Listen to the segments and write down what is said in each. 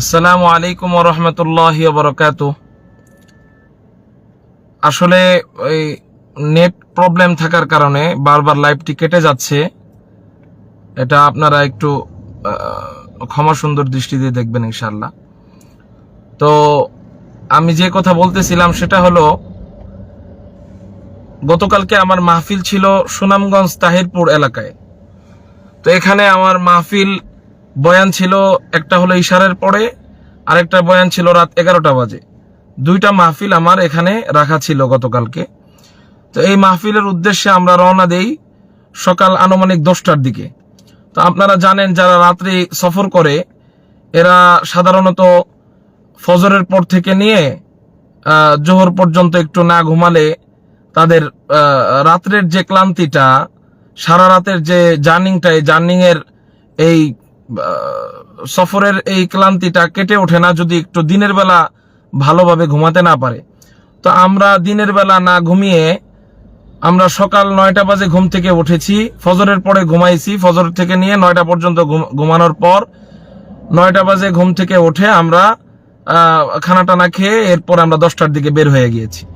আসসালামু আলাইকুম রহমতুল্লাহ বরকাত আসলে ওই নেট প্রবলেম থাকার কারণে বারবার লাইভটি কেটে যাচ্ছে। এটা আপনারা একটু ক্ষমা সুন্দর দৃষ্টি দিয়ে দেখবেন ইনশাল্লাহ তো আমি যে কথা বলতেছিলাম সেটা হলো, গতকালকে আমার মাহফিল ছিল সুনামগঞ্জ তাহিরপুর এলাকায়। তো এখানে আমার মাহফিল বয়ান ছিল একটা হলো ইশারের পরে, আরেকটা বয়ান ছিল রাত এগারোটা বাজে। দুইটা মাহফিল আমার এখানে রাখা ছিল গতকালকে। তো এই মাহফিলের উদ্দেশ্যে আমরা রওনা দেই সকাল আনুমানিক দশটার দিকে। তো আপনারা জানেন, যারা রাত্রি সফর করে, এরা সাধারণত ফজরের পর থেকে নিয়ে জোহর পর্যন্ত একটু না ঘুমালে তাদের রাত্রের যে ক্লান্তিটা সারা রাতের যে জার্নিংটা, এই জার্নিং এর এই সফরের এই ক্লান্তিটা কেটে ওঠে না যদি একটু দিনের বেলা ভালোভাবে ঘুমাতে না পারে। তো আমরা দিনের বেলা না ঘুমিয়ে আমরা সকাল নয়টা বাজে ঘুম থেকে উঠেছি, ফজরের পরে ঘুমাইছি, ফজর থেকে নিয়ে নয়টা পর্যন্ত ঘুম- ঘুমানোর পর নয়টা বাজে ঘুম থেকে উঠে আমরা খানা টানা খেয়ে এরপর আমরা দশটার দিকে বের হয়ে গিয়েছি।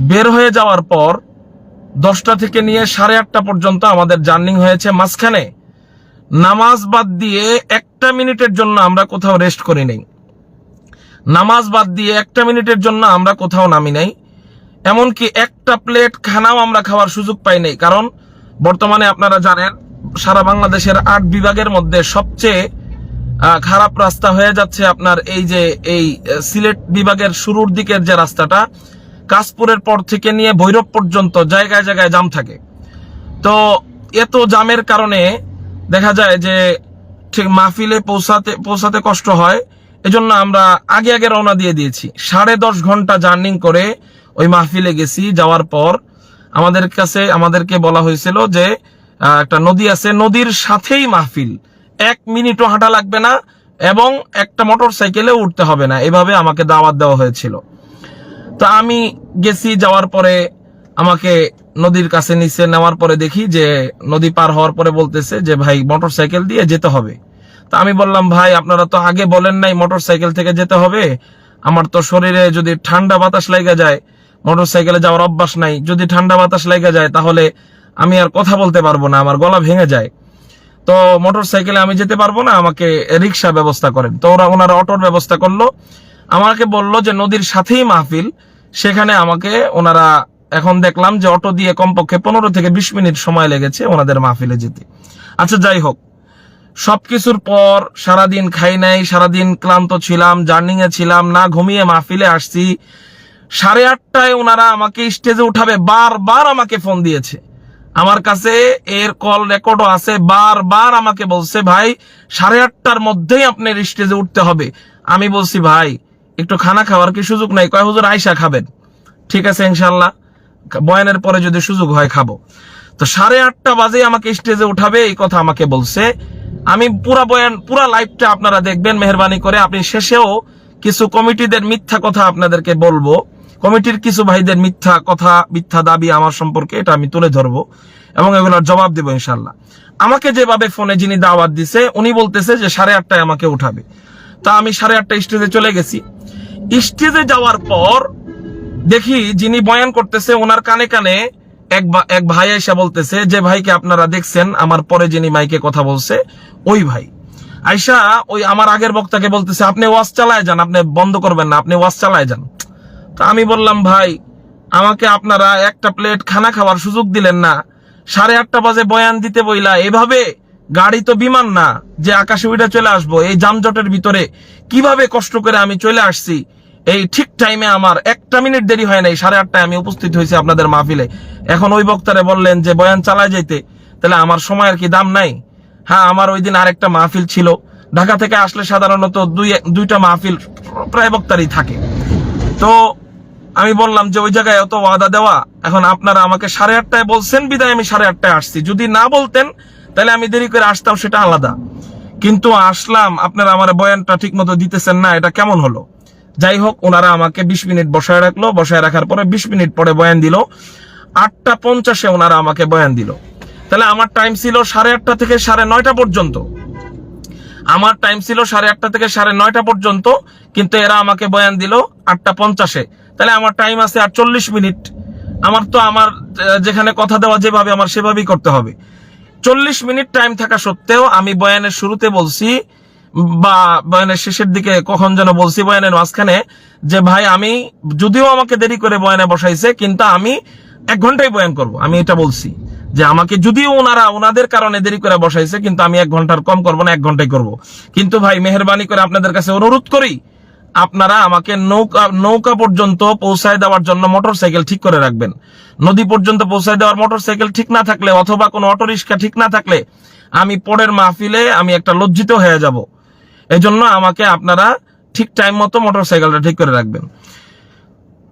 বের হয়ে যাওয়ার পর দশটা থেকে নিয়ে সাড়ে আটটা পর্যন্ত আমাদের জার্নিং হয়েছে। মাঝখানে নামাজ বাদ দিয়ে একটা মিনিটের জন্য আমরা কোথাও রেস্ট করি নাই। নামাজ বাদ দিয়ে একটা মিনিটের জন্য আমরা কোথাও নামি নাই। এমনকি একটা প্লেট খানাও আমরা খাওয়ার সুযোগ পাই নাই। কারণ বর্তমানে আপনারা জানেন, সারা বাংলাদেশের আট বিভাগের মধ্যে সবচেয়ে খারাপ রাস্তা হয়ে যাচ্ছে আপনার এই যে, এই সিলেট বিভাগের শুরুর দিকের যে রাস্তাটা কাশপুরের পর থেকে নিয়ে ভৈরব পর্যন্ত জায়গায় জায়গায় জাম থাকে। তো এত জামের কারণে দেখা যায় যে ঠিক মাহফিলে পৌঁছাতে পৌঁছাতে কষ্ট হয়। এজন্য আমরা আগে আগে রওনা দিয়ে দিয়েছি। সাড়ে দশ ঘণ্টা জার্নিং করে ওই মাহফিলে গেছি। যাওয়ার পর আমাদের কাছে, আমাদেরকে বলা হয়েছিল যে একটা নদী আছে। নদীর সাথেই মাহফিল। এক মিনিটও হাঁটা লাগবে না এবং একটা মোটর সাইকেলে উঠতে হবে না। এভাবে আমাকে দাওয়াত দেওয়া হয়েছিল। তো আমি গেছি যাওয়ার পরে আমাকে নদীর কাছে নিচে নেওয়ার পরে দেখি যে নদী পার হওয়ার পরে বলতেছে যে, ভাই মোটর সাইকেল দিয়ে যেতে হবে। তা আমি বললাম, ভাই, আপনারা তো আগে বলেন নাই মোটর সাইকেল থেকে যেতে হবে। আমার তো শরীরে যদি ঠান্ডা বাতাস লেগে যায় মোটর সাইকেলে যাওয়ার অভ্যাস নাই। যদি ঠান্ডা বাতাস লেগে যায়, তাহলে আমি আর কথা বলতে পারব না, আমার গলা ভেঙে যায়। তো মোটর সাইকেলে আমি যেতে পারব না, আমাকে রিক্সা ব্যবস্থা করেন। তো ওরা, ওনারা অটোর ব্যবস্থা করল। আমাকে বলল যে, নদীর সাথেই মাহফিল। সেখানে আমাকে ওনারা এখন দেখলাম যে অটো দিয়ে কমপক্ষে পনেরো থেকে বিশ মিনিট সময় লেগেছে ওনাদের মাহফিলে যেতে। আচ্ছা যাই হোক। সবকিছুর পর সারাদিন খাই নাই, সারাদিন ক্লান্ত ছিলাম, জার্নিং এ ছিলাম, না ঘুমিয়ে মাহফিলে আসছি। সাড়ে আটটায় ওনারা আমাকে স্টেজে উঠাবে, বারবার আমাকে ফোন দিয়েছে। আমার কাছে এর কল রেকর্ডও আছে, বারবার আমাকে বলছে, ভাই, সাড়ে আটটার মধ্যেই আপনার স্টেজে উঠতে হবে। আমি বলছি, ভাই একটু খানা খাওয়ার কি সুযোগ নাই? কয়, হুজুর আয়সা খাবেন। ঠিক আছে ইনশাল্লাহ বয়ানের পরে যদি সুযোগ হয়, খাব। তো সাড়ে আটটা বাজে আমাকে স্টেজে উঠাবে, এই কথা আমাকে বলছে। আমি পুরা বয়ান, পুরা লাইভটা আপনারা দেখবেন, মেহরবানি করে। আপনি শেষেও কিছু কমিটিদের মিথ্যা কথা আপনাদেরকে বলব। কমিটির কিছু ভাইদের মিথ্যা কথা, মিথ্যা দাবি আমার সম্পর্কে এটা আমি তুলে ধরবো এবং এগুলোর জবাব দেবো ইনশাল্লাহ আমাকে যেভাবে ফোনে যিনি দাওয়াত দিছে, উনি বলতেছে যে সাড়ে আটটায় আমাকে উঠাবে। তা আমি সাড়ে আটটা স্টেজে চলে গেছি। স্টেজে যাওয়ার পর দেখি যিনি বয়ান করতেছে, ওনার কানে কানে এক এক ভাই এসে বলতেছে, যে ভাইকে আপনারা দেখছেন, আমার পরে যিনি মাইকে কথা বলছে, ওই ভাই। আয়সা ওই আমার আগের বক্তাকে বলতেছে, আপনি ওয়াজ চালায় যান, আপনি বন্ধ করবেন না, আপনি ওয়াজ চালায় যান। তা আমি বললাম, ভাই, আমাকে আপনারা একটা প্লেট খানা খাওয়ার সুযোগ দিলেন না। সাড়ে আটটা বাজে বয়ান দিতে বইলা, এভাবে গাড়ি তো বিমান না, যে আকাশে উইটা চলে আসব, এই যানজটের ভিতরে কীভাবে কষ্ট করে আমি চলে আসছি? এই ঠিক টাইমে আমার একটা মিনিট দেরি হয় নাই, সাড়ে আটটায় আমি উপস্থিত হয়েছি আপনাদের মাহফিলে। এখন ওই বক্তারে বললেন যে, বয়ান চালায় যেতে তাহলে আমার সময়ের কি দাম নাই? হ্যাঁ আমার ওই দিন আরেকটা মাহফিল ছিল। ঢাকা থেকে আসলে সাধারণত দুই, দুইটা মাহফিল প্রায় বক্তারই থাকে। তো আমি বললাম যে, ওই জায়গায় অত ওয়াদা দেওয়া, এখন আপনারা আমাকে সাড়ে আটটায় বলছেন, বিদায় আমি সাড়ে আটটায় আসছি। যদি না বলতেন তাহলে আমি দেরি করে আসতাম, সেটা আলাদা। কিন্তু আসলাম, আপনারা আমার বয়ানটা ঠিক মতো দিতেছেন না, এটা কেমন হলো? যাই হোক, ওনারা আমাকে বিশ মিনিট বসায় রাখল, বসায় রাখার পরে বিশ মিনিট পরে বয়ান দিল। আটটা পঞ্চাশে ওনারা আমাকে বয়ান দিল। তাহলে আমার টাইম ছিল সাড়ে আটটা থেকে সাড়ে নয়টা পর্যন্ত। আমার টাইম ছিল সাড়ে আটটা থেকে সাড়ে নয়টা পর্যন্ত, কিন্তু এরা আমাকে বয়ান দিল আটটা পঞ্চাশে। তাহলে আমার টাইম আছে আর চল্লিশ মিনিট। আমার তো আমার যেখানে কথা দেওয়া যেভাবে, আমার সেভাবেই করতে হবে। চল্লিশ মিনিট টাইম থাকা সত্ত্বেও আমি বয়ানের শুরুতে বলছি, বা বয়ানের শেষের দিকে কখন যেন বলছি বয়ানের মাঝখানে যে, ভাই, আমি, যদিও আমাকে দেরি করে বয়ানে বসাইছে, কিন্তু আমি এক ঘন্টাই বয়ান করব। আমি এটা বলছি যে, আমাকে যদিও ওনারা, ওনাদের কারণে দেরি করে বসাইছে, কিন্তু আমি এক ঘণ্টার কম করব না, এক ঘন্টাই করব। কিন্তু ভাই, মেহরবানি করে আপনাদের কাছে অনুরোধ করি আপনারা আমাকে নৌকা নৌকা পর্যন্ত পৌঁছায় দেওয়ার জন্য মোটর সাইকেল ঠিক করে রাখবেন। নদী পর্যন্ত পৌঁছায় দেওয়ার মোটর সাইকেল ঠিক না থাকলে অথবা কোনো অটো রিক্সা ঠিক না থাকলে আমি পরের মাহফিলে আমি একটা লজ্জিত হয়ে যাব। এই জন্য আমাকে আপনারা ঠিক টাইম মতো মোটর সাইকেলটা ঠিক করে রাখবেন।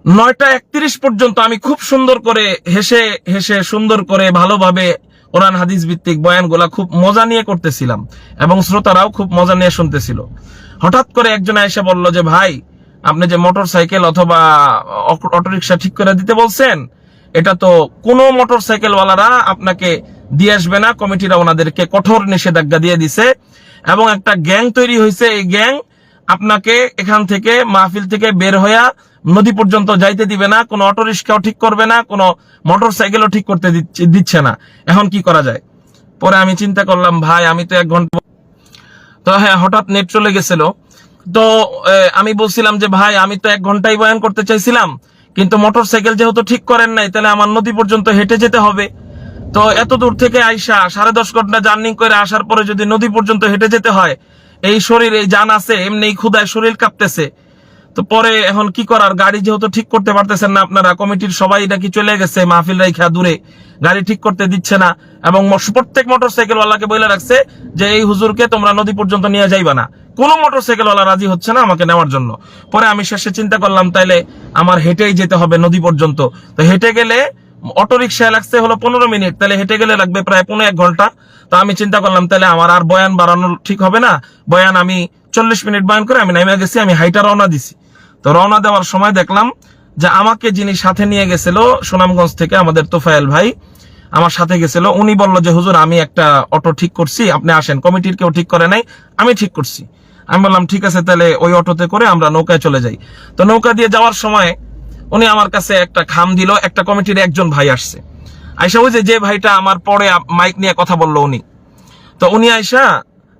নয়টা একত্রিশ পর্যন্ত আমি খুব সুন্দর করে হেসে হেসে সুন্দর করে ভালোভাবে কোরআন, হাদিস ভিত্তিক বয়ানগুলা খুব মজা নিয়ে করতেছিলাম এবং শ্রোতারাও খুব মজা নিয়ে শুনতেছিল। হঠাৎ করে একজন এসে বলল যে, ভাই, আপনি যে মোটর সাইকেল অথবা অটোরিকশা ঠিক করে দিতে বলছেন, এটা তো কোনো মোটর সাইকেলওয়ালারা আপনাকে দিয়ে আসবে না, কমিটিরা ওনাদেরকে কঠোর নিষেধাজ্ঞা দিয়ে দিছে এবং একটা গ্যাং তৈরি হয়েছে। এই গ্যাং আপনাকে এখান থেকে মাহফিল থেকে বের হইয়া নদী পর্যন্ত যাইতে দিবে না, কোনো অটো রিক্সাও ঠিক করবে না, কোনো মোটর সাইকেলও ঠিক করতে দিচ্ছে- না। এখন কি করা যায়? পরে আমি চিন্তা করলাম, ভাই, আমি তো এক ঘণ্টা তো হ্যাঁ হঠাৎ নেট চলে গেছিল। তো আমি বলছিলাম যে, ভাই, আমি তো এক ঘন্টাই বয়ান করতে চাইছিলাম, কিন্তু মোটর সাইকেল যেহেতু ঠিক করেন নাই, তাহলে আমার নদী পর্যন্ত হেঁটে যেতে হবে। তো এত দূর থেকে আইসা সাড়ে দশ ঘণ্টা জার্নি করে আসার পরে যদি নদী পর্যন্ত হেঁটে যেতে হয় এই শরীর এই জান আছে এমনি ক্ষুদায় শরীর কাঁপতেছে। তো পরে এখন কি করার? গাড়ি যেহেতু ঠিক করতে পারতেছেন না আপনারা, কমিটির সবাই নাকি চলে গেছে মাহফিল রাইখা দূরে। গাড়ি ঠিক করতে দিচ্ছে না এবং প্রত্যেক মোটর সাইকেল ওয়ালাকে বলে রাখছে যে, এই হুজুরকে তোমরা নদী পর্যন্ত নিয়ে যাইবা না। কোনো মোটর সাইকেল ওয়ালা রাজি হচ্ছে না আমাকে নেওয়ার জন্য। পরে আমি শেষে চিন্তা করলাম, তাইলে আমার হেঁটেই যেতে হবে নদী পর্যন্ত। তো হেঁটে গেলে অটো রিক্সায় লাগছে হলো পনেরো মিনিট তাহলে হেঁটে গেলে লাগবে প্রায় পনেরো এক ঘণ্টা। তো আমি চিন্তা করলাম, তাহলে আমার আর বয়ান বাড়ানো ঠিক হবে না? বয়ান আমি চল্লিশ মিনিট বয়ান করে আমি নেমে গেছি, আমি হাইটা রওনা দিছি। তো রওনা দেওয়ার সময় দেখলাম যে আমাকে যিনি সাথে নিয়ে গেছিল সুনামগঞ্জ থেকে আমাদের তোফায়েল ভাই, আমার সাথে গেছিল, উনি বলল যে, হুজুর, আমি একটা অটো ঠিক করছি, আপনি আসেন। কমিটির কেউ ঠিক করে নাই, আমি ঠিক করছি। আমি বললাম, ঠিক আছে, তাহলে ওই অটোতে করে আমরা নৌকায় চলে যাই। তো নৌকা দিয়ে যাওয়ার সময় উনি আমার কাছে একটা খাম দিল, একটা কমিটির একজন ভাই আসছে। আইসা ওই যে ভাইটা আমার পরে মাইক নিয়ে কথা বলল উনি। তো উনি আয়সা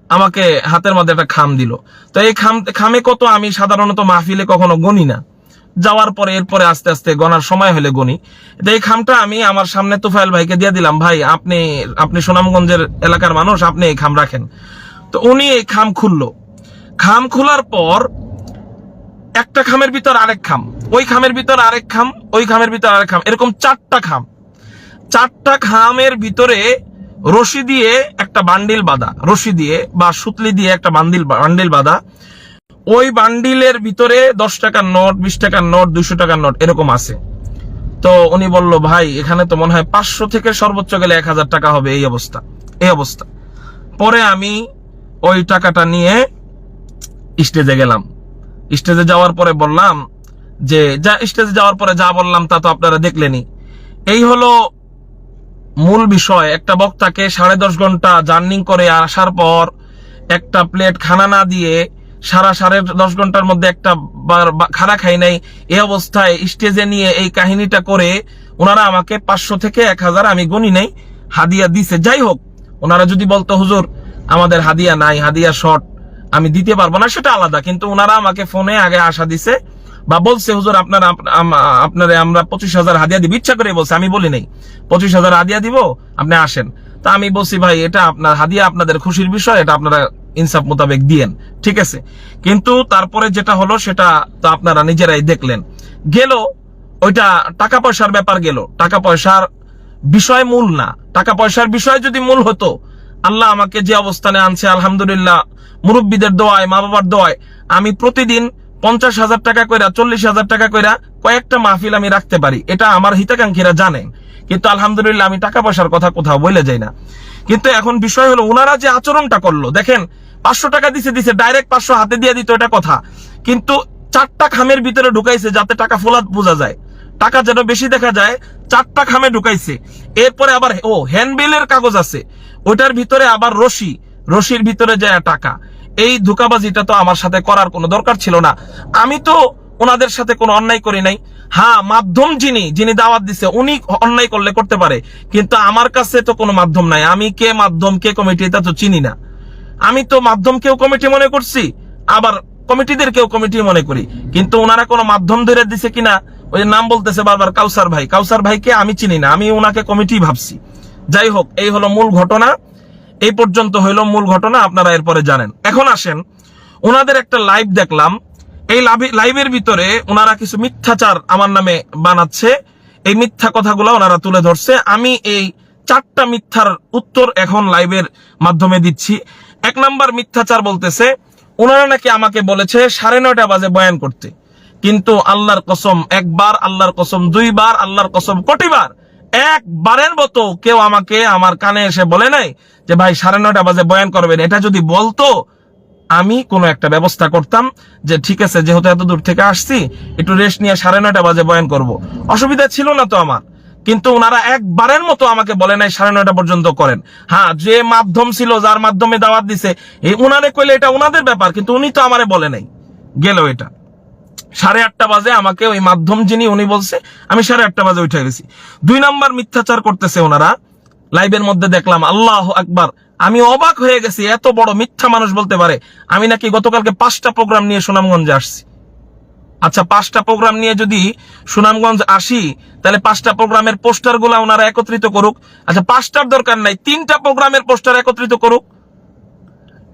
আমাকে হাতের মধ্যে একটা খাম দিল। তো এই খাম, খামে কত আমি সাধারণত মাহফিলে কখনো গনি না। যাওয়ার পরে, এরপরে আস্তে আস্তে গনার সময় হলে গনি। এই খামটা আমি আমার সামনে তুফাইল ভাইকে দিয়ে দিলাম, ভাই, আপনি আপনি সুনামগঞ্জের এলাকার মানুষ, আপনি এই খাম রাখেন। তো উনি এই খাম খুললো। খাম খোলার পর একটা খামের ভিতর আরেক খাম, ওই খামের ভিতর আরেক খাম, ওই খামের ভিতর আরেক খাম, এরকম চারটা খাম। চারটা খামের ভিতরে রশি দিয়ে একটা বান্ডিল বাঁধা, রশি দিয়ে বা সুতলি দিয়ে একটা বান্ডিল বান্ডিল বাঁধা। ওই বান্ডিলের ভিতরে দশ টাকার নোট, বিশ টাকার নোট, দুইশো টাকার নোট এরকম আছে। তো উনি বলল, ভাই, এখানে তো মনে হয় পাঁচশো থেকে সর্বোচ্চ গেলে এক হাজার টাকা হবে এই অবস্থা এই অবস্থা। পরে আমি ওই টাকাটা নিয়ে স্টেজে গেলাম। স্টেজে যাওয়ার পরে বললাম যে, যা স্টেজে যাওয়ার পরে যা বললাম তা তো আপনারা দেখলেনই। এই হলো মূল বিষয়, একটা বক্তাকে সাড়ে দশ ঘণ্টা জার্নিং করে আসার পর একটা প্লেট খানা না দিয়ে সারা সাড়ে দশ ঘণ্টার মধ্যে একটা খানা খাই নাই এই অবস্থায় স্টেজে নিয়ে এই কাহিনীটা করে ওনারা আমাকে পাঁচশো থেকে এক হাজার আমি গনি নেই, হাদিয়া দিছে। যাই হোক, ওনারা যদি বলতো, হুজুর, আমাদের হাদিয়া নাই, হাদিয়া শর্ট আমি দিতে পারব না। সেটা আলাদা, কিন্তু ওনারা আমাকে ফোনে আগে আশা দিছে বা বলছে, হুজুর, আপনারা আপ- আপনারে আমরা পঁচিশ হাজার হাদিয়া দিব। ইচ্ছা করে বলছে, আমি বলি নাই। পঁচিশ হাজার হাদিয়া দিব, আপনি আসেন। তা আমি বলছি, ভাই, এটা আপনার হাদিয়া আপনাদের খুশির বিষয়, এটা আপনারা ইনসাফ মোতাবেক দিয়েন। ঠিক আছে? কিন্তু তারপরে যেটা হলো, সেটা তো আপনারা নিজেরাই দেখলেন। গেল, ওইটা টাকা পয়সার ব্যাপার গেল। টাকা পয়সার বিষয় মূল না। টাকা পয়সার বিষয় যদি মূল হতো, আল্লাহ আমাকে যে অবস্থানে আনছে, আলহামদুলিল্লাহ, মুরব্বীদের দোয়ায় মা বাবার দোয়ায়, আমি প্রতিদিন পঞ্চাশ হাজার টাকা কইরা, চল্লিশ হাজার টাকা কইরা কয়েকটা মাহফিল আমি রাখতে পারি। এটা আমার হিতাকাঙ্ক্ষীরা জানেন। কিন্তু আলহামদুলিল্লাহ আমি টাকা পয়সার কথা কোথাও বলে যাই না। কিন্তু এখন বিষয় হলো ওনারা যে আচরণটা করল, দেখেন, পাঁচশো টাকা দিছে দিছে ডাইরেক্ট পাঁচশো হাতে দিয়ে দিত, এটা কথা। কিন্তু চারটা খামের ভিতরে ঢুকাইছে যাতে টাকা ফোলাত বোঝা যায়। টাকা যেন বেশি দেখা যায়, চারটা খামে ঢুকাইছে। এরপরে আবার, ও হ্যান্ডবিলের কাগজ আছে। ওটার ভিতরে আবার রশি। রশির ভিতরে যায় টাকা। এই ধোকাবাজিটা তো আমার সাথে করার কোনো দরকার ছিল না। আমি তো ওনাদের সাথে কোনো অন্যায় করি নাই। হ্যাঁ মাধ্যম যিনি যিনি দাওয়াত দিছে, উনি অন্যায় করলে করতে পারে। কিন্তু আমার কাছে তো কোনো মাধ্যম নাই। আমি কে মাধ্যম, কে কমিটি, এটা তো চিনি না। আমি তো মাধ্যমকেও কমিটি মনে করছি, আবার কমিটিদেরকেও কমিটি মনে করি। কিন্তু ওনারা কোনো মাধ্যম ধরে দিছে কিনা, ওই নাম বলতেছে বারবার কাউসার ভাই। কাউসার ভাইকে আমি চিনি না, আমি ওনাকে কমিটি ভাবছি। যাই হোক, এই হলো মূল ঘটনা। এই পর্যন্ত হইল মূল ঘটনা, আপনারা এরপরে জানেন। এখন আসেন ওনাদের একটা লাইভ দেখলাম। এই লাইভের ভিতরে ওনারা কিছু মিথ্যাচার আমার নামে বানাচ্ছে। এই মিথ্যা কথাগুলো ওনারা তুলে ধরছে। আমি এই চারটা মিথ্যার উত্তর এখন লাইভের মাধ্যমে দিচ্ছি। এক নাম্বার মিথ্যাচার বলতেছে ওনারা নাকি আমাকে বলেছে সাড়ে নয়টা বাজে বয়ান করতে। কিন্তু আল্লাহর কসম, একবার আল্লাহর কসম, দুইবার আল্লাহর কসম, কোটিবার একবারের মতো কেউ আমাকে আমার কানে এসে বলে নাই যে, ভাই, সাড়ে নয়টা বাজে বয়ান করবেন। এটা যদি বলতো, আমি কোনো একটা ব্যবস্থা করতাম যে, ঠিক আছে, যেহেতু এত দূর থেকে আসছি, একটু রেস্ট নিয়ে সাড়ে নয়টা বাজে বয়ান করব। অসুবিধা ছিল না তো আমার। কিন্তু ওনারা একবারের মতো আমাকে বলে নাই সাড়ে নয়টা পর্যন্ত করেন। হ্যাঁ যে মাধ্যম ছিল, যার মাধ্যমে দাওয়াত দিছে এই উনারে কইলে এটা ওনাদের ব্যাপার, কিন্তু উনি তো আমারে বলে নাই। গেল এটা। সাড়ে আটটা বাজে আমাকে ওই মাধ্যম যিনি, উনি বলছে, আমি সাড়ে আটটা বাজে উঠে গেছি। দুই নাম্বার মিথ্যাচার করতেছে ওনারা। লাইভের মধ্যে দেখলাম, আল্লাহ আকবার। আমি অবাক হয়ে গেছি, এত বড় মিথ্যা মানুষ বলতে পারে। আমি নাকি গতকালকে পাঁচটা প্রোগ্রাম নিয়ে সুনামগঞ্জে আসছি। আচ্ছা পাঁচটা প্রোগ্রাম নিয়ে যদি সুনামগঞ্জ আসি, তাহলে পাঁচটা প্রোগ্রামের পোস্টারগুলা ওনারা একত্রিত করুক। আচ্ছা পাঁচটার দরকার নাই, তিনটা প্রোগ্রামের পোস্টার একত্রিত করুক।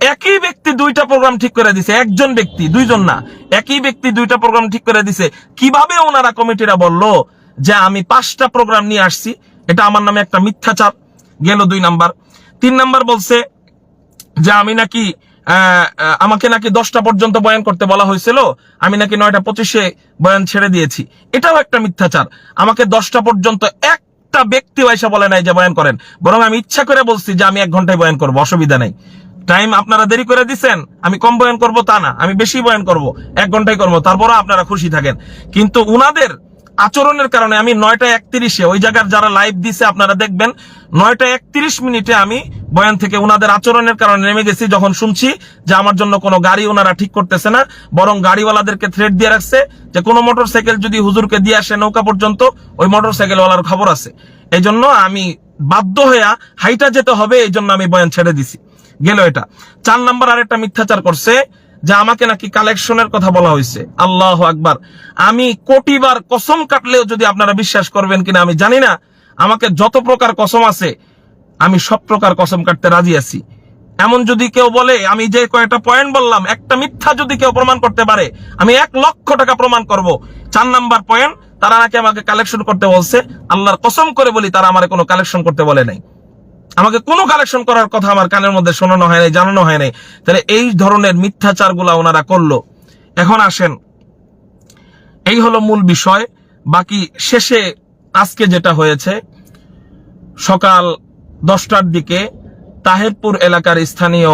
একই ব্যক্তি দুইটা প্রোগ্রাম ঠিক করে দিছে, একজন ব্যক্তি, দুইজন না, একই ব্যক্তি দুইটা প্রোগ্রাম ঠিক করে দিছে। কীভাবে ওনারা কমিটিরা বলল যে আমি পাঁচটা প্রোগ্রাম নিয়ে আসছি, এটা আমার নামে একটা মিথ্যাচার, গেল দুই নাম্বার। তিন নাম্বার বলছে যে আমি নাকি আমাকে নাকি দশটা পর্যন্ত বয়ান করতে বলা হয়েছিল, আমি নাকি নয়টা পঁচিশে বয়ান ছেড়ে দিয়েছি। এটাও একটা মিথ্যাচার। আমাকে দশটা পর্যন্ত একটা ব্যক্তি পয়সা বলে নাই যে বয়ান করেন। বরং আমি ইচ্ছা করে বলছি যে আমি এক ঘন্টায় বয়ান করব, অসুবিধা নাই। টাইম আপনারা দেরি করে দিচ্ছেন আমি কম বয়ান করব তা না, আমি বেশি বয়ান করব, এক ঘন্টায় করব, তারপরও আপনারা খুশি থাকেন। কিন্তু উনাদের আচরণের কারণে আমি নয়টা একত্রিশে, ওই জায়গার যারা লাইভ দিছে আপনারা দেখবেন নয়টা একত্রিশ মিনিটে আমি বয়ান থেকে ওনাদের আচরণের কারণে নেমে গেছি, যখন শুনছি যে আমার জন্য কোনো গাড়ি ওনারা ঠিক করতেছে না, বরং গাড়িওয়ালাদেরকে থ্রেট দিয়ে রাখছে, যে কোনো মোটর সাইকেল যদি হুজুরকে দিয়ে আসে নৌকা পর্যন্ত, ওই মোটর সাইকেলওয়ালার খবর আছে। এই জন্য আমি বাধ্য হইয়া হাইটা যেতে হবে এই জন্য আমি বয়ান ছেড়ে দিছি। গেল এটা। চার নাম্বার আরেকটা মিথ্যাচার করছে যে আমাকে নাকি কালেকশনের কথা বলা হয়েছে। আল্লাহ আকবার। আমি কোটিবার কসম কাটলেও যদি আপনারা বিশ্বাস করবেন কিনা আমি জানি না, আমাকে যত প্রকার কসম আছে, আমি সব প্রকার কসম কাটতে রাজি আছি। এমন যদি কেউ বলে, আমি যে কয়েকটা পয়েন্ট বললাম, একটা মিথ্যা যদি কেউ প্রমাণ করতে পারে, আমি এক লক্ষ টাকা প্রমাণ করব। চার নাম্বার পয়েন্ট তারা নাকি আমাকে কালেকশন করতে বলছে, আল্লাহর কসম করে বলি, তারা আমার কোনো কালেকশন করতে বলে নাই। আমাকে কোনো কালেকশন করার কথা আমার কানের মধ্যে শোনানো হয় নাই, জানানো হয় নাই। তাহলে এই ধরনের মিথ্যাচারগুলা ওনারা করল। এখন আসেন। এই হলো মূল বিষয়। বাকি শেষে আজকে যেটা হয়েছে, সকাল দশটার দিকে তাহেরপুর এলাকার স্থানীয়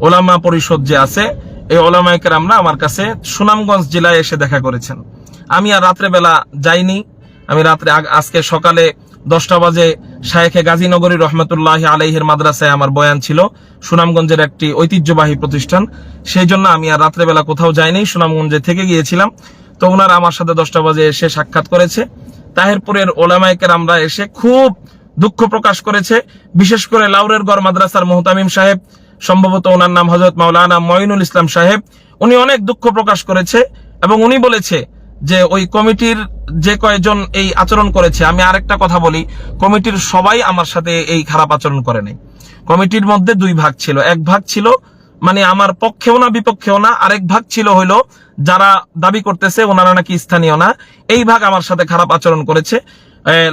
ওলামা পরিষদ যে আছে, এই ওলামাইকের আমরা আমার কাছে সুনামগঞ্জ জেলায় এসে দেখা করেছেন। আমি আর রাত্রেবেলা যাইনি। আমি রাত্রে আজকে সকালে দশটা বাজে শায়েখে গাজীনগরী রহমতুল্লাহ আলাইহের মাদ্রাসায় আমার বয়ান ছিল, সুনামগঞ্জের একটি ঐতিহ্যবাহী প্রতিষ্ঠান। সেই জন্য আমি আর রাত্রেবেলা কোথাও যাইনি, সুনামগঞ্জে থেকে গিয়েছিলাম। তো ওনারা আমার সাথে দশটা বাজে এসে সাক্ষাৎ করেছে। তাহেরপুরের ওলামাইকের আমরা এসে খুব দুঃখ প্রকাশ করেছে। বিশেষ করে লাউরের গড় মাদ্রাসার মোহতামিম সাহেব, সম্ভবত ওনার নাম হজরত মাওলানা মঈনুল ইসলাম সাহেব, উনি অনেক দুঃখ প্রকাশ করেছে এবং উনি বলেছে যে ওই কমিটির যে কয়েকজন এই আচরণ করেছে, আমি আরেকটা কথা বলি, কমিটির সবাই আমার সাথে এই খারাপ আচরণ করে নাই। কমিটির মধ্যে দুই ভাগ ছিল। এক ভাগ ছিল মানে আমার পক্ষেও না, বিপক্ষেও না, আরেক ভাগ ছিল হইল যারা দাবি করতেছে ওনারা নাকি স্থানীয় না। এই ভাগ আমার সাথে খারাপ আচরণ করেছে।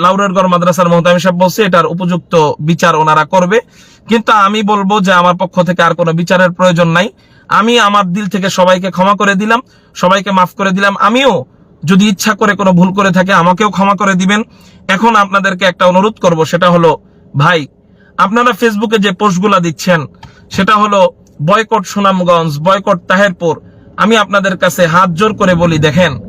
লাউরেরগড় মাদ্রাসার মোহতামি সাহেব বলছে, এটার উপযুক্ত বিচার ওনারা করবে। কিন্তু আমি বলব যে আমার পক্ষ থেকে আর কোনো বিচারের প্রয়োজন নাই। আমি আমার দিল থেকে সবাইকে ক্ষমা করে দিলাম, সবাইকে মাফ করে দিলাম। আমিও যদি ইচ্ছা করে কোনো ভুল করে থাকে, আমাকেও ক্ষমা করে দিবেন। এখন আপনাদেরকে একটা অনুরোধ করব, সেটা হলো, ভাই, আপনারা ফেসবুকে যে পোস্টগুলা দিচ্ছেন, সেটা হলো, বয়কট সুনামগঞ্জ, বয়কট তাহেরপুর। আমি আপনাদের কাছে হাত জোর করে বলি, দেখেন,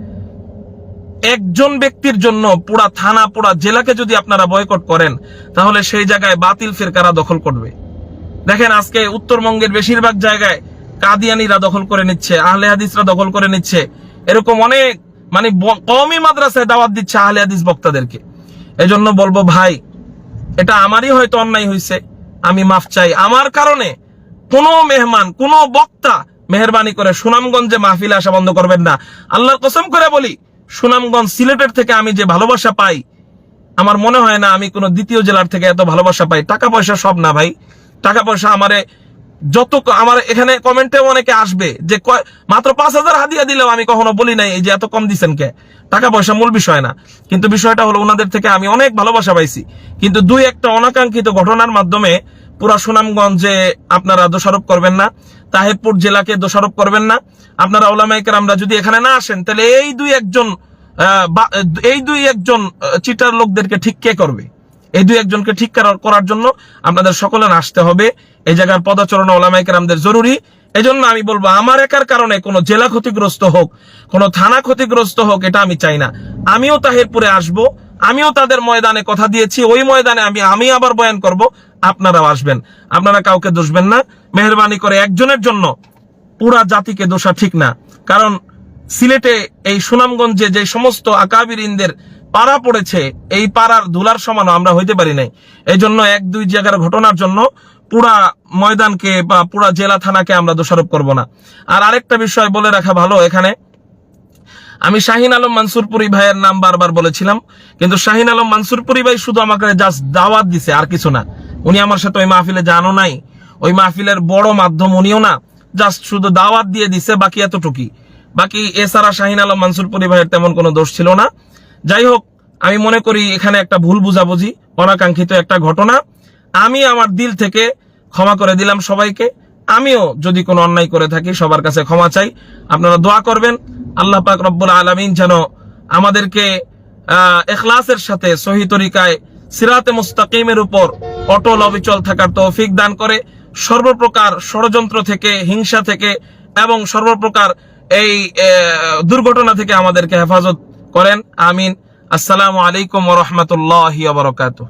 একজন ব্যক্তির জন্য পুরা থানা, পুরা জেলাকে যদি আপনারা বয়কট করেন, তাহলে সেই জায়গায় বাতিল ফেরকারা দখল করবে। দেখেন, আজকে উত্তরবঙ্গের বেশিরভাগ জায়গায় কাদিয়ানিরা দখল করে নিচ্ছে, আহলে হাদিসরা দখল করে নিচ্ছে। এরকম অনেক মানে কওমি মাদ্রাসায় দাওয়াত দিচ্ছে আহলে হাদিস বক্তাদেরকে। এজন্য বলব, ভাই, এটা আমারই হয়তো অন্যায় হয়েছে আমি মাফ চাই। আমার কারণে কোনো মেহমান, কোনো বক্তা মেহরবানি করে সুনামগঞ্জে মাহফিলে আসা বন্ধ করবেন না। আল্লাহর কসম করে বলি, সুনামগঞ্জ সিলেটের থেকে আমি যে ভালোবাসা পাই, আমার মনে হয় না আমি কোনো দ্বিতীয় জেলার থেকে এত ভালোবাসা পাই। টাকা পয়সা সব না, ভাই। টাকা পয়সা আমারে যত আমার এখানে কমেন্টে অনেকে আসবে যে মাত্র পাঁচ হাজার হাদিয়া দিলেও আমি কখনো বলি নাই, এই যে এত কম দিচ্ছেন কে? টাকা পয়সা মূল বিষয় না। কিন্তু বিষয়টা হলো ওনাদের থেকে আমি অনেক ভালোবাসা পাইছি। কিন্তু দুই একটা অনাকাঙ্ক্ষিত ঘটনার মাধ্যমে পুরা সুনামগঞ্জে আপনারা দোষারোপ করবেন না তাহেবপুর জেলাকে দোষারোপ করবেন না। আপনারা ওলামাইকার আমরা যদি এখানে না আসেন, তাহলে এই দুই একজন এই দুই একজন চিটার লোকদেরকে ঠিক কে করবে? এই দুই একজনকে ঠিক করার- জন্য আপনাদের সকলের আসতে হবে। এই জায়গার পদাচরণ ওলামাইকার আমাদের জরুরি। এজন্য আমি বলব, আমার একার কারণে কোনো জেলা ক্ষতিগ্রস্ত হোক, কোনো থানা ক্ষতিগ্রস্ত হোক, এটা আমি চাই না। আমিও তাহেরপুরে আসব, আমিও তাদের ময়দানে কথা দিয়েছি, ওই ময়দানে আমি আমি আবার বয়ান করব, আপনারাও আসবেন। আপনারা কাউকে দোষবেন না, মেহরবানি করে একজনের জন্য পুরা জাতিকে দোষা ঠিক না। কারণ সিলেটে এই সুনামগঞ্জে যে সমস্ত আকাবির ইনদের পাড়া পড়েছে, এই পাড়ার ধুলার সমানও আমরা হইতে পারি নাই। এই জন্য এক দুই জায়গার ঘটনার জন্য পুরা ময়দানকে বা পুরা জেলা থানাকে আমরা দোষারোপ করব না। আর আরেকটা বিষয় বলে রাখা ভালো এখানে। আমি শাহিন আলম মানসুরপুরি ভাইয়ের নাম বারবার বলেছিলাম, কিন্তু শাহিন আলম মানসুরপুরি ভাই শুধু আমাকে জাস্ট দাওয়াত দিছে, আর কিছু না। উনি আমার সাথে ওই মাহফিলে জানো নাই, ওই মাহফিলের বড় মাধ্যম উনিও না জাস্ট শুধু দাওয়াত দিয়ে দিছে, বাকি এতটুকুই। বাকি এছাড়া শাহিন আলম মানসুরপুরি ভাইয়ের তেমন কোনো দোষ ছিল না। যাই হোক, আমি মনে করি এখানে একটা ভুল বুঝাবুঝি, অনাকাঙ্ক্ষিত একটা ঘটনা। আমি আমার দিল থেকে ক্ষমা করে দিলাম সবাইকে। আমিও যদি কোনো অন্যায় করে থাকি, সবার কাছে ক্ষমা চাই। আপনারা দোয়া করবেন। আল্লাহ পাক রব্বুল আলমিন যেন আমাদেরকে এখলাসের সাথে সহি তরিকায় সিরাতে মুস্তাকিমের উপর অটল অবিচল থাকার তৌফিক দান করে। সর্বপ্রকার ষড়যন্ত্র থেকে, হিংসা থেকে এবং সর্বপ্রকার এই দুর্ঘটনা থেকে আমাদেরকে হেফাজত করেন। আমিন। আসসালামু আলাইকুম রহমতুল্লাহ বরকাতুহ।